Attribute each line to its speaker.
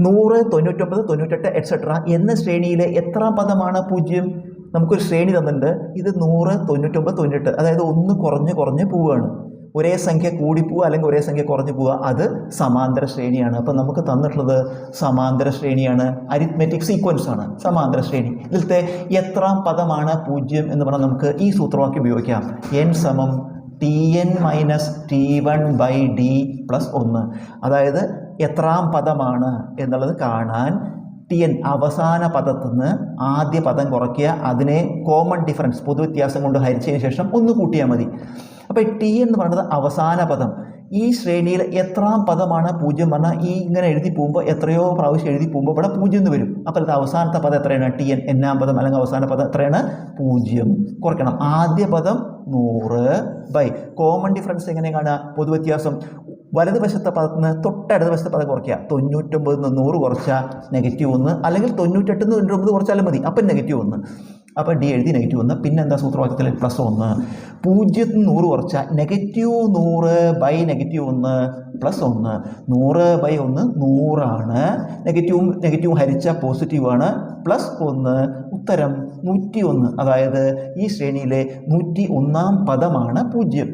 Speaker 1: നൂറ് തൊണ്ണൂറ്റൊമ്പത് തൊണ്ണൂറ്റെട്ട് എക്സെട്ര എന്ന ശ്രേണിയിലെ എത്ര പദമാണ് പൂജ്യം? നമുക്കൊരു ശ്രേണി തന്നിട്ടുണ്ട്. ഇത് നൂറ് തൊണ്ണൂറ്റൊമ്പത് തൊണ്ണൂറ്റെട്ട്. അതായത് ഒന്ന് കുറഞ്ഞ് കുറഞ്ഞ് പോവുകയാണ് ഒരേ സംഖ്യ കൂടിപ്പോവുക അല്ലെങ്കിൽ ഒരേ സംഖ്യ കുറഞ്ഞു പോവുക അത് സമാന്തര ശ്രേണിയാണ്. അപ്പോൾ നമുക്ക് തന്നിട്ടുള്ളത് സമാന്തര ശ്രേണിയാണ്. അരിത്മെറ്റിക് സീക്വൻസ് ആണ്. സമാന്തര ശ്രേണി. ഇതിലത്തെ എത്രാം പദമാണ് പൂജ്യം എന്ന് പറഞ്ഞാൽ നമുക്ക് ഈ സൂത്രവാക്യം ഉപയോഗിക്കാം. എൻ സമം T N minus T one by D plus ഒന്ന്. അതായത് എത്രാം പദമാണ് എന്നുള്ളത് കാണാൻ ടി എൻ അവസാന പദത്തിൽ നിന്ന് ആദ്യ പദം കുറയ്ക്കുക. അതിനെ കോമൺ ഡിഫറൻസ് പൊതുവ്യത്യാസം കൊണ്ട് ഹരിച്ചതിന് ശേഷം ഒന്ന് കൂട്ടിയാൽ മതി. അപ്പോൾ ടി എന്ന് പറയുന്നത് അവസാന പദം. ഈ ശ്രേണിയിൽ എത്രാം പദമാണ് പൂജ്യം പറഞ്ഞാൽ ഈ ഇങ്ങനെ എഴുതി പോകുമ്പോൾ എത്രയോ പ്രാവശ്യം എഴുതി പോകുമ്പോൾ ഇവിടെ പൂജ്യം എന്ന് വരും. അപ്പോൾ ഇത് അവസാനത്തെ പദം എത്രയാണ്? ടി എൻ എന്നാം പദം അല്ലെങ്കിൽ അവസാന പദം എത്രയാണ്? പൂജ്യം. കുറയ്ക്കണം. ആദ്യ പദം നൂറ് ബൈ കോമൺ ഡിഫറൻസ് എങ്ങനെയാണ്? പൊതുവ്യത്യാസം വലതുവശത്തെ പദത്തിന് തൊട്ടടുത്ത വശത്തെ പദം കുറയ്ക്കുക. തൊണ്ണൂറ്റൊമ്പതിൽ നിന്ന് നൂറ് കുറച്ചാൽ നെഗറ്റീവ് ഒന്ന്. അല്ലെങ്കിൽ തൊണ്ണൂറ്റെട്ടിൽ നിന്ന് തൊണ്ണൂറ്റൊമ്പത് കുറച്ചാലും മതി. അപ്പം നെഗറ്റീവ് ഒന്ന്. അപ്പോൾ ഡി എഴുതി നെഗറ്റീവ് ഒന്ന്. പിന്നെ എന്താ സൂത്രവാക്യത്തിൽ പ്ലസ് ഒന്ന്. പൂജ്യത്തിൽ നിന്ന് നൂറ് കുറച്ചാൽ നെഗറ്റീവ് നൂറ് ബൈ നെഗറ്റീവ് ഒന്ന് പ്ലസ് ഒന്ന്. നൂറ് ബൈ ഒന്ന് നൂറാണ്. നെഗറ്റീവും നെഗറ്റീവും ഹരിച്ച പോസിറ്റീവാണ് പ്ലസ് ഒന്ന്. ഉത്തരം നൂറ്റി ഒന്ന് അതായത് ഈ ശ്രേണിയിലെ നൂറ്റി ഒന്നാം പദമാണ് പൂജ്യം.